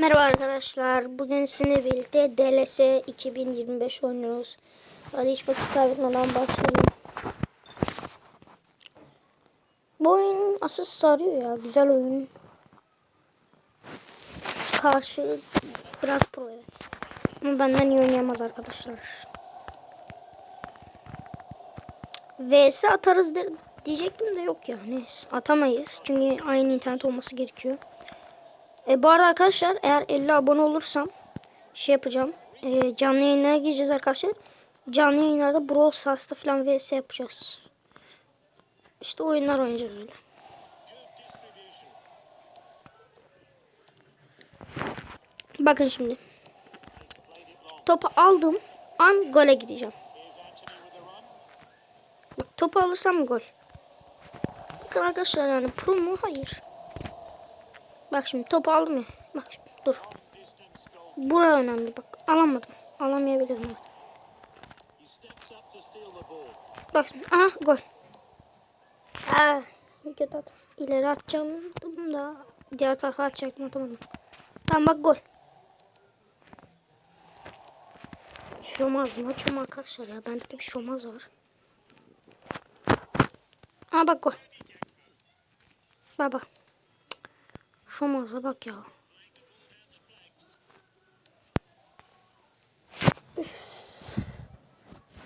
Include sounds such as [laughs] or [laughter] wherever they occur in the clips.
Merhaba arkadaşlar. Bugün sizinle birlikte DLS 2025 oynuyoruz. Hadi hiç vakit kaybetmeden başlayalım. Bu oyun asıl sarıyor ya. Güzel oyun. Karşı biraz pro evet. Ama benden iyi oynayamaz arkadaşlar. VS atarız diyecektim de yok ya. Neyse atamayız. Çünkü aynı internet olması gerekiyor. E, bu arada arkadaşlar eğer 50 abone olursam şey yapacağım. E, canlı yayınlara gireceğiz arkadaşlar. Canlı yayınlarda Brawl Stars'ta falan vs yapacağız. İşte oyunlar oynayacağız öyle. Bakın şimdi. Topu aldım. An gole gideceğim. Bak, topu alırsam gol. Bakın arkadaşlar yani pro mu? Hayır. Bak şimdi topu aldım ya. Bak şimdi dur. Bura önemli bak. Alamadım. Alamayabilirim. Evet. Bak şimdi. Aha gol. Ah, kötü at. İleri atacaktım da diğer tarafa atacaktım atamadım. Tamam bak gol. Şomaz mı? Açıyorum arkadaşlar ya. Bende de bir şomaz var. Aa bak gol. Baba. Şomaz'a bak ya. Üf.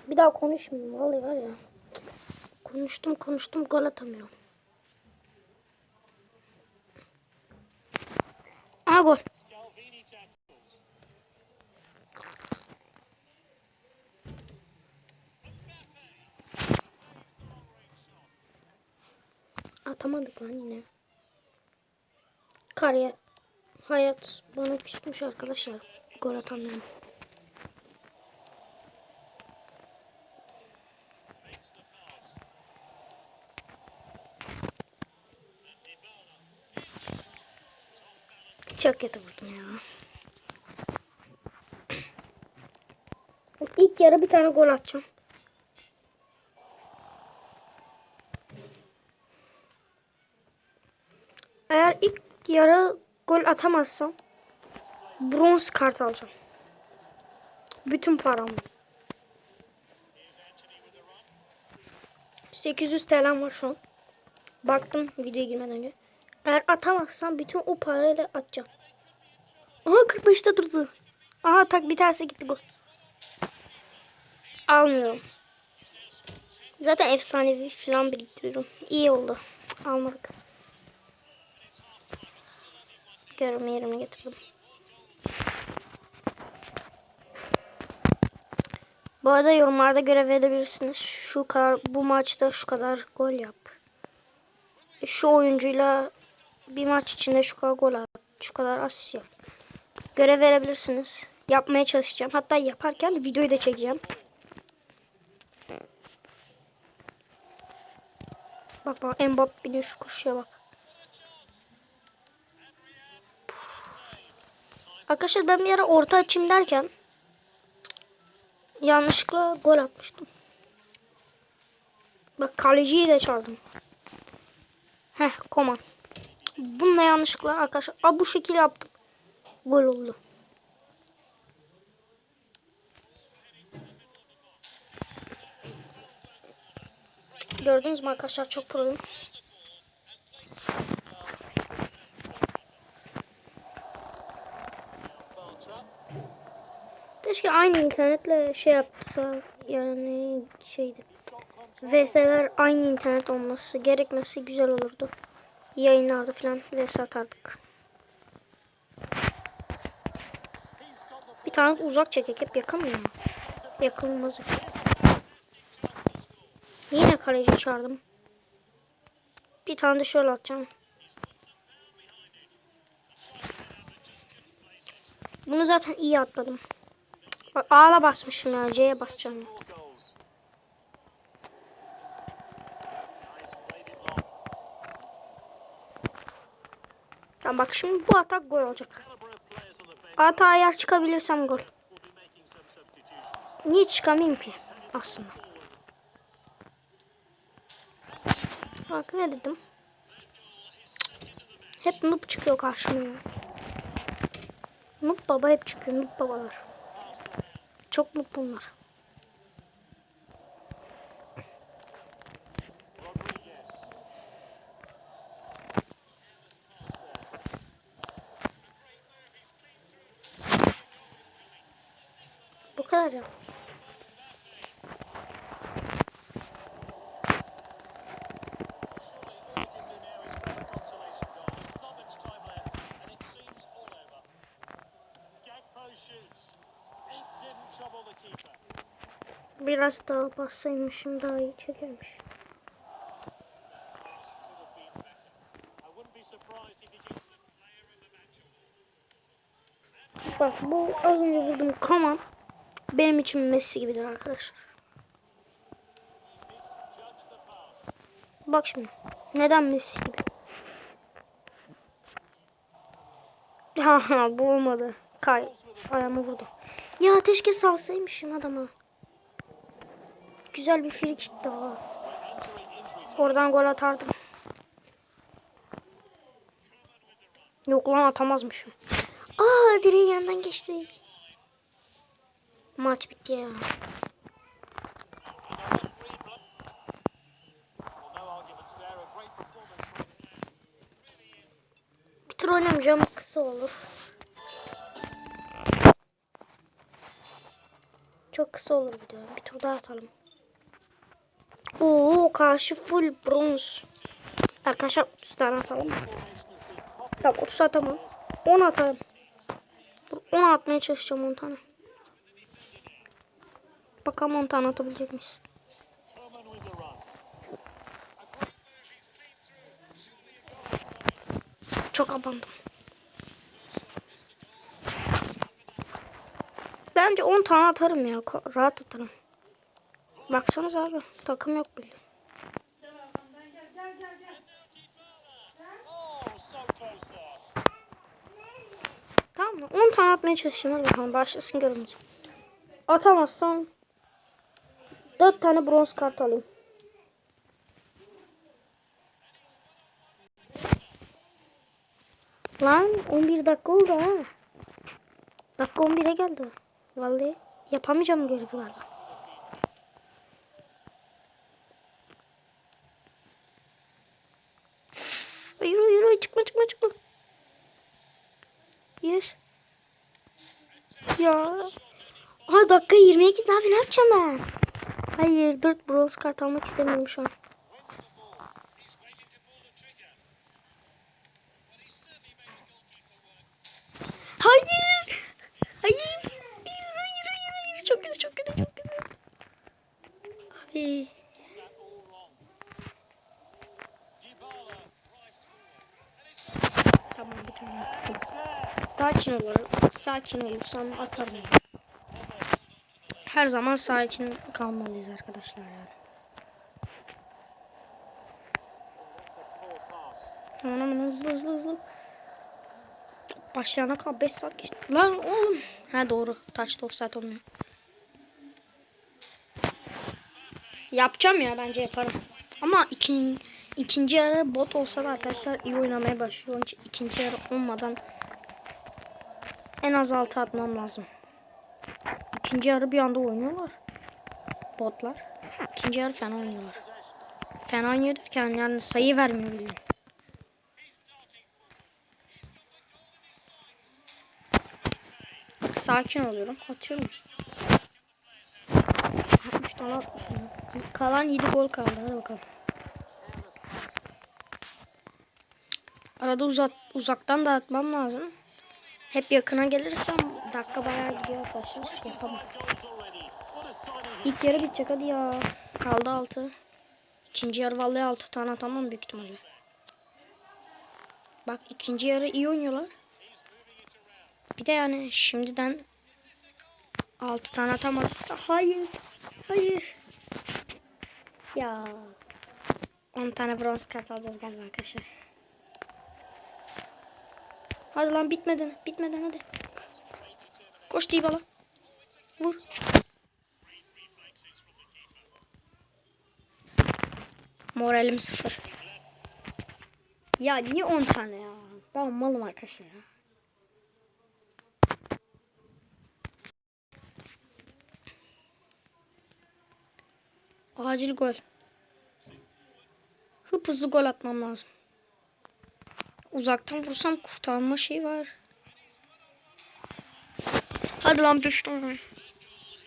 Bir daha konuşmayayım vallahi var ya. Konuştum konuştum gol atamıyorum. Aa gol. Atamadık lan yine. Kariyer. Hayat bana küsmüş arkadaşlar. Gol atamıyorum. Çok kötü vurdum ya. İlk yarı bir tane gol atacağım. Eğer ilk yarı gol atamazsam bronz kart alacağım. Bütün paramı. 800 TL'm var şu an. Baktım videoya girmeden önce. Eğer atamazsam bütün o parayla atacağım. Aha 45'te durdu. Aha tak bir tanesi gitti gol. Almıyorum. Zaten efsanevi falan biriktiriyorum. İyi oldu. Almadık. Görme yerine getirdim. Bu arada yorumlarda görev verebilirsiniz. Şu kadar bu maçta şu kadar gol yap. Şu oyuncuyla bir maç içinde şu kadar gol at. Şu kadar asist yap. Görev verebilirsiniz. Yapmaya çalışacağım. Hatta yaparken videoyu da çekeceğim. Bak bak Mbappe şu koşuya bak. Arkadaşlar ben bir ara orta açayım derken yanlışlıkla gol atmıştım. Bak kaleciyi de çaldım. Heh koman. Bununla yanlışlıkla arkadaşlar Aa, bu şekil yaptım. Gol oldu. Gördünüz mü arkadaşlar çok proyum. Keşke aynı internetle şey yapsa yani şeydi. VS'ler aynı internet olması gerekmesi güzel olurdu. Yayınlarda falan VS atardık. Bir tane uzak çekek hep yakın mı ya? Yine kaleci çağırdım. Bir tane de şöyle atacağım. Bunu zaten iyi atladım. Bak A'la basmışım ya. C'ye basacağım. Tamam bak şimdi bu atak gol olacak. Hata yer çıkabilirsem gol. Niye çıkamayayım ki aslında? Bak ne dedim? Hep noob çıkıyor karşıma ya. Noob baba hep çıkıyor. Noob babalar. Çok bunlar. Bu kadar ya. Biraz daha bassaymışım daha iyi çekermiş. Bak bu az önce vurduğum kaman benim için Messi gibidir arkadaşlar. Bak şimdi. Neden Messi gibi? [laughs] Ha bu olmadı. Kay. Ayağımı vurdu. Ya keşke salsaymışım adama. Güzel bir free daha. Oradan gol atardım. Yok lan atamazmışım. Aa direğin yanından geçti. Maç bitti ya. Bir tur oynamayacağım kısa olur. Çok kısa olur video. Bir tur daha atalım. Oo karşı full bronz. Arkadaşlar 30 tane atalım. Tamam 30 atamam. 10 atarım. 10 atmaya çalışacağım 10 tane. Bakalım 10 tane atabilecek miyiz? Çok abandım. Bence 10 tane atarım ya. Rahat atarım. Baksanız abi. Takım yok bile. Tamam mı? 10 tane atmaya çalışacağım. Hadi bakalım başlasın görünce. Atamazsam 4 tane bronz kart alayım. Lan 11 dakika oldu ha. Dakika 11'e geldi. Vallahi yapamayacağım görevi galiba. Hayır hayır hayır çıkma çıkma çıkma. Yes. Ya. Aha dakika 22 abi ne yapacağım ben? Hayır 4 bronz kart almak istemiyorum şu an. Hayır. Hayır. Hayır hayır hayır hayır. Çok kötü çok kötü çok kötü. Abi. Tamam attım. Sakin olur. Sakin olursam atarım. Her zaman sakin kalmalıyız arkadaşlar yani. Hemen hemen hızlı hızlı hızlı. Başlayana kadar 5 saat geçti. Lan oğlum. Ha doğru. Touch'ta offside olmuyor. Yapacağım ya bence yaparım. Ama ikinci, ikinci yarı bot olsa da arkadaşlar iyi oynamaya başlıyor. Onun için ikinci yarı olmadan en az 6 atmam lazım. İkinci yarı bir anda oynuyorlar. Botlar. İkinci yarı fena oynuyorlar. Fena oynuyor derken yani sayı vermiyor bildiğin. Sakin oluyorum. Atıyorum. Ha, Üç tane atmışım. Kalan 7 gol kaldı. Hadi bakalım. Arada uzak, uzaktan da atmam lazım. Hep yakına gelirsem dakika bayağı gidiyor arkadaşlar. Yapamam. İlk yarı bitecek hadi ya. Kaldı 6. İkinci yarı vallahi 6 tane atamam büyük ihtimalle. Bak ikinci yarı iyi oynuyorlar. Bir de yani şimdiden 6 tane atamaz. Hayır. Hayır. Ya. 10 tane bronz kart alacağız galiba arkadaşlar. Hadi lan bitmeden. Bitmeden hadi. Koş Dybala. Vur. Moralim sıfır. Ya niye 10 tane ya? Ben malım arkadaşlar ya. Acil gol. Hıp hızlı gol atmam lazım. Uzaktan vursam kurtarma şey var. Hadi lan düştü onu.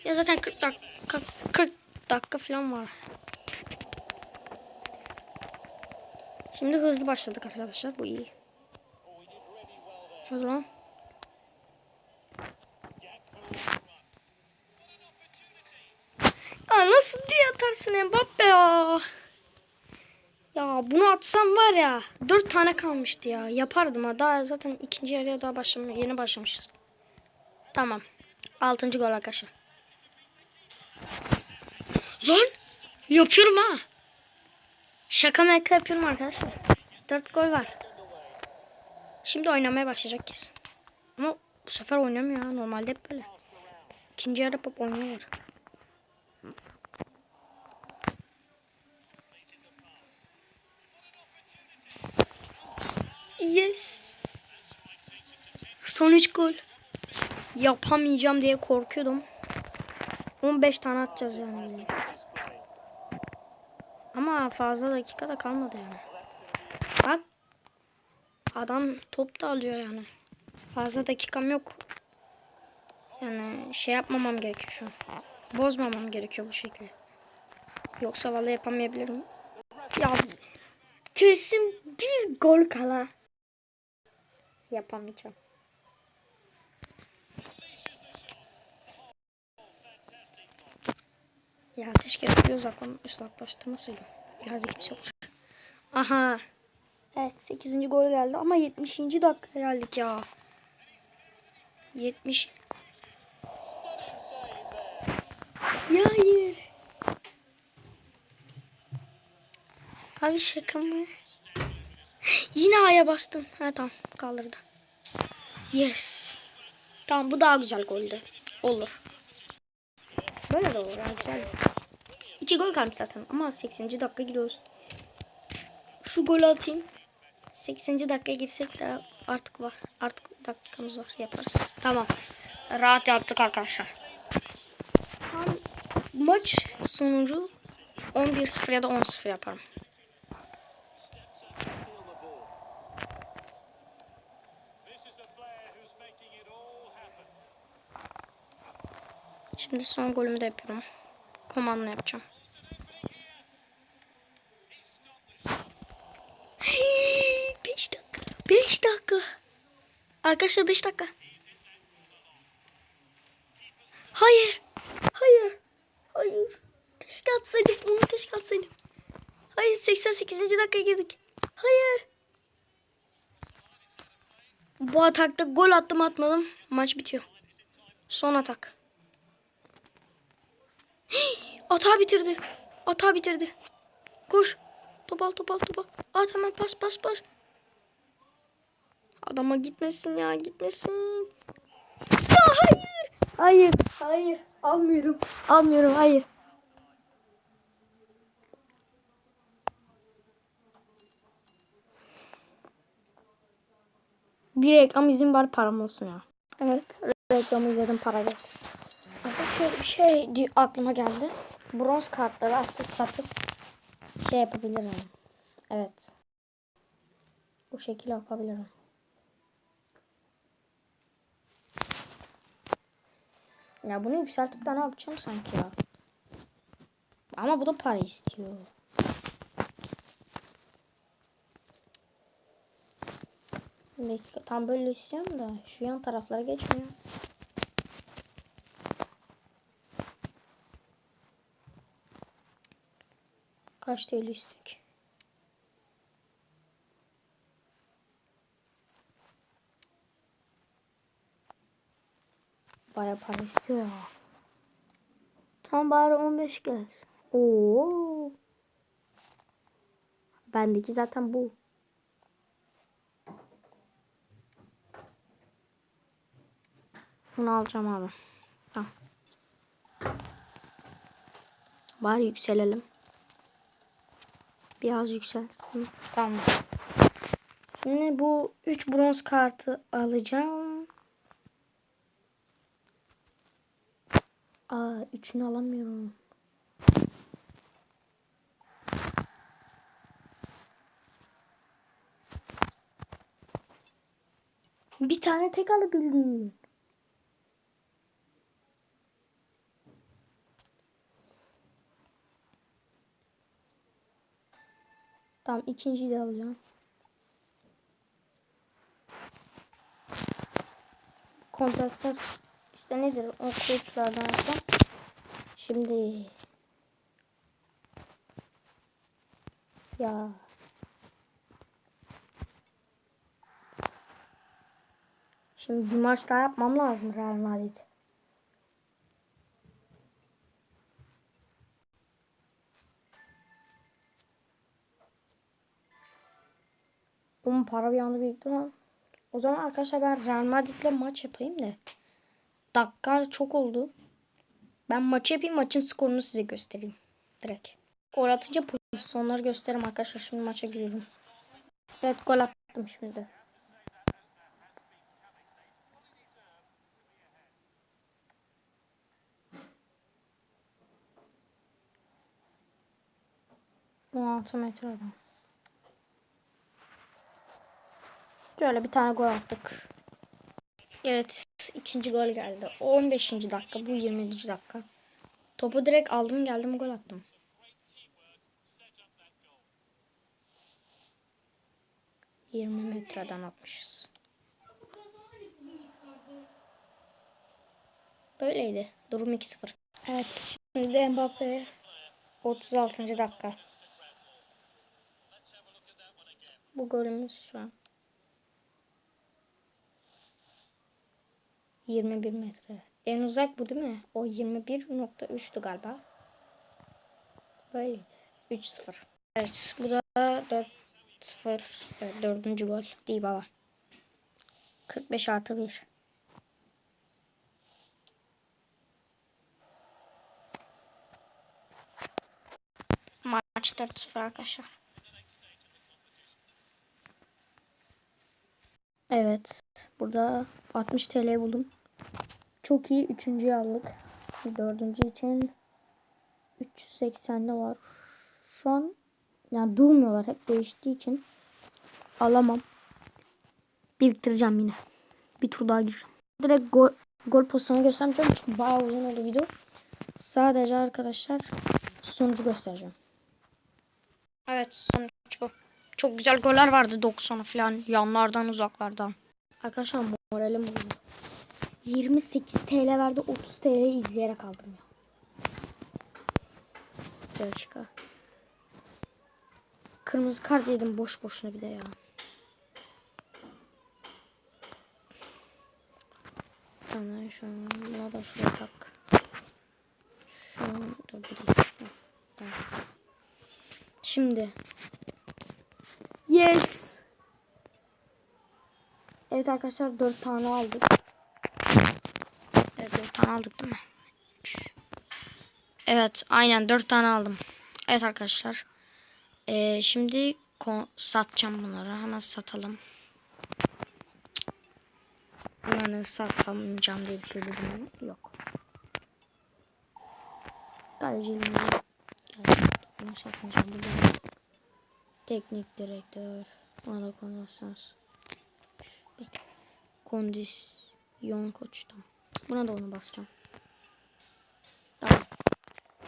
Ya zaten 40 dakika 40 dakika falan var. Şimdi hızlı başladık arkadaşlar. Bu iyi. Hadi lan. Ya nasıl diye atarsın Mbappe ya? Ya bunu atsam var ya. Dört tane kalmıştı ya. Yapardım ha. Daha zaten ikinci yarıya daha başlam yeni başlamışız. Tamam. Altıncı gol arkadaşlar. Lan! Yapıyorum ha. Şaka meka yapıyorum arkadaşlar. Dört gol var. Şimdi oynamaya başlayacak kesin. Ama bu sefer oynamıyor ha. Normalde hep böyle. İkinci yarı hep oynuyorlar. Yes. Son 3 gol. Yapamayacağım diye korkuyordum. 15 tane atacağız yani. Ama fazla dakika da kalmadı yani. Bak. Adam top da alıyor yani. Fazla dakikam yok. Yani şey yapmamam gerekiyor şu an. Bozmamam gerekiyor bu şekilde. Yoksa vallahi yapamayabilirim. Ya kesin bir gol kala. Yapamayacağım. Ya keşke bir uzaklan uzaklaştırmasaydım. Yerde kimse yok. Aha. Evet 8. gol geldi ama 70. dakika geldik ya. 70. Ya hayır. Abi şaka mı? Yine A'ya bastım. Ha tamam kaldırdı. Yes. Tamam bu daha güzel goldü. Olur. Böyle de olur. Yani güzel. İki gol kalmış zaten ama 80. dakika gidiyoruz. Şu golü atayım. 80. dakikaya girsek de artık var. Artık dakikamız var. Yaparız. Tamam. Rahat yaptık arkadaşlar. Tam maç sonucu 11-0 ya da 10-0 yaparım. Şimdi son golümü de yapıyorum. Komando yapacağım. 5 dakika. Arkadaşlar 5 dakika. Hayır. Hayır. Hayır. Keşke atsaydık. Bunu keşke atsaydık. Hayır 88. dakikaya girdik. Hayır. Bu atakta gol attım atmadım. Maç bitiyor. Son atak. [gasps] Ata bitirdi. Ata bitirdi. Koş. Topal topal topal. At hemen pas pas pas. Adama gitmesin ya gitmesin. Ya hayır. Hayır. Hayır. Almıyorum. Almıyorum. Hayır. Bir reklam izin var param olsun ya. Evet. Reklamı izledim para geldi. Aslında şöyle bir şey aklıma geldi. Bronz kartları aslında satıp şey yapabilirim. Evet. Bu şekilde yapabilirim. Ya bunu yükseltip de ne yapacağım sanki ya. Ama bu da para istiyor. Tam böyle istiyorum da şu yan taraflara geçmiyor. Kaç TL istek? Baya para ya. Tam bari 15 kez. Oo. Bendeki zaten bu. Bunu alacağım abi. Tamam. Bari yükselelim. Biraz yükselsin. Tamam. Şimdi bu 3 bronz kartı alacağım. Aa üçünü alamıyorum. Bir tane tek alabildim. Tamam ikinciyi de alacağım. Kontrastas işte nedir o alacağım. Şimdi ya Şimdi bir maç daha yapmam lazım Real Madrid. Onun para bir anda birikti. O zaman arkadaşlar ben Real Madrid'le maç yapayım da. Dakika çok oldu. Ben maçı yapayım maçın skorunu size göstereyim. Direkt. Gol atınca pozisyonları gösteririm arkadaşlar. Şimdi maça giriyorum. Evet gol attım şimdi. Altı metreden. Şöyle bir tane gol attık. Evet ikinci gol geldi. 15. dakika bu 20. dakika. Topu direkt aldım geldim gol attım. Yirmi metreden atmışız. Böyleydi. Durum 2-0. Evet şimdi Mbappe 36. dakika. Bu golümüz şu an. 21 metre. En uzak bu değil mi? O 21.3'tü galiba. Böyleydi. 3-0. Evet bu da 4-0. Evet, dördüncü gol. Dybala. 45 artı 1. Maç 4-0 arkadaşlar. Evet. Burada 60 TL buldum. Çok iyi. Üçüncüyü aldık. Dördüncü için 380'de var. Şu an yani durmuyorlar. Hep değiştiği için alamam. Biriktireceğim yine. Bir tur daha gireceğim. Direkt gol, gol pozisyonu göstermeyeceğim. Çünkü bayağı uzun oldu video. Sadece arkadaşlar sonucu göstereceğim. Evet sonuç. Çok güzel goller vardı 90'ı falan. Yanlardan uzaklardan. Arkadaşlar moralim bozuldu. 28 TL verdi 30 TL izleyerek aldım ya. Dakika. Kırmızı kart yedim boş boşuna bir de ya. Tamam şu an buna da şuraya tak. Şu an dur bu değil. Heh, Tamam. Şimdi. Yes. Evet arkadaşlar 4 tane aldık. Evet 4 tane aldık değil mi? Evet aynen 4 tane aldım. Evet arkadaşlar. Ee, şimdi satacağım bunları. Hemen satalım. Yani satamayacağım diye bir şey dedim yok. Bunu satmayacağım. Teknik direktör. Ona da konuşsanız. Kondisyon koçtum. Buna da onu basacağım. Tamam.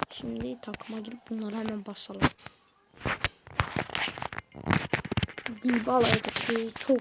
Şimdi takıma girip bunları hemen basalım. Dybala'ya gitti. Çok.